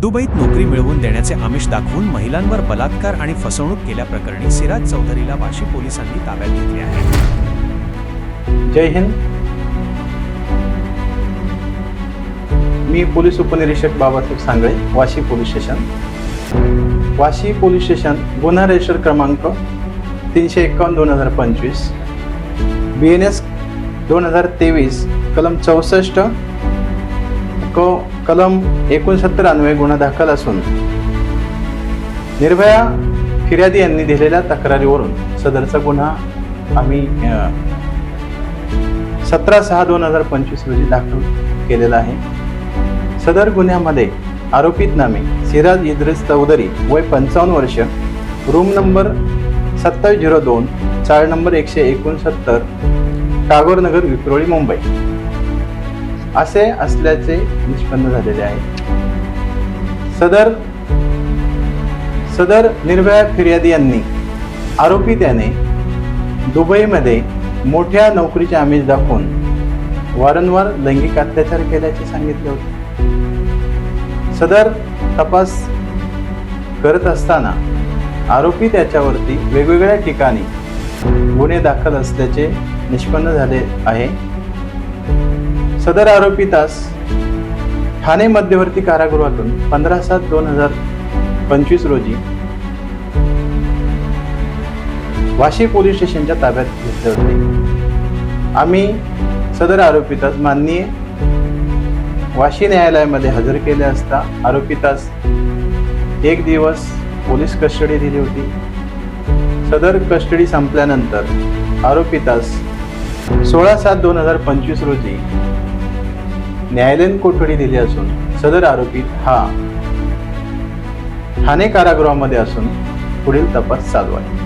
दुबईत नोकरी मिळवून देण्याचे आमिष दाखवून महिलांवर बलात्कार आणि फसवणूक केल्याप्रकरणी सिराज चौधरीला वाशी पोलिसांनी ताब्यात घेतले आहे. जय हिंद. मी पोलीस उपनिरीक्षक Babasaheb Sangle Vashi police station. Vashi police station गुन्हा रजिस्टर क्रमांक तीनशे एकावन्न दोन हजार पंचवीस. बी एन एस दोन हजार तेवीस कलम चौसष्ट क कलम एकोणसत्तर अन्वये गुन्हा दाखल असून निर्भया फिर्यादी यांनी दिलेल्या तक्रारीवरून सदरचा गुन्हा आम्ही सतरा सहा दोन हजार पंचवीस रोजी दाखल केलेला आहे. सदर गुन्ह्यामध्ये आरोपित नामे सिराज इद्रिस चौधरी वय पंचावन्न वर्ष रूम नंबर सत्तावीस झिरो दोन चाळ नंबर एकशे एकोणसत्तर टागोरनगर विक्रोळी मुंबई. असे असल्याचे निष्पन्न झालेले आहे. सदर सदर निर्भया फिर्यादी यांनी आरोपी त्याने दुबईमध्ये मोठ्या नोकरीचे आमिष दाखवून वारंवार लैंगिक अत्याचार केल्याचे सांगितले होते. सदर तपास करत असताना आरोपी त्याच्यावरती वेगवेगळ्या ठिकाणी गुन्हे दाखल असल्याचे निष्पन्न झाले आहे. सदर आरोपी तास ठाणे मध्यवर्ती कारागृहातून पंधरा सात दोन हजार पंचवीस रोजी वाशी पोलीस स्टेशनच्या ताब्यात घेतले होते. आम्ही सदर आरोपितास माननीय वाशी न्यायालयामध्ये हजर केले असता आरोपितास एक दिवस पोलीस कस्टडी दिली होती. सदर कस्टडी संपल्यानंतर आरोपितास सोळा सात दोन हजार पंचवीस रोजी न्यायालयीन कोठडी दिली असून सदर आरोपी हा ठाणे कारागृहामध्ये असून पुढील तपास चालू आहे.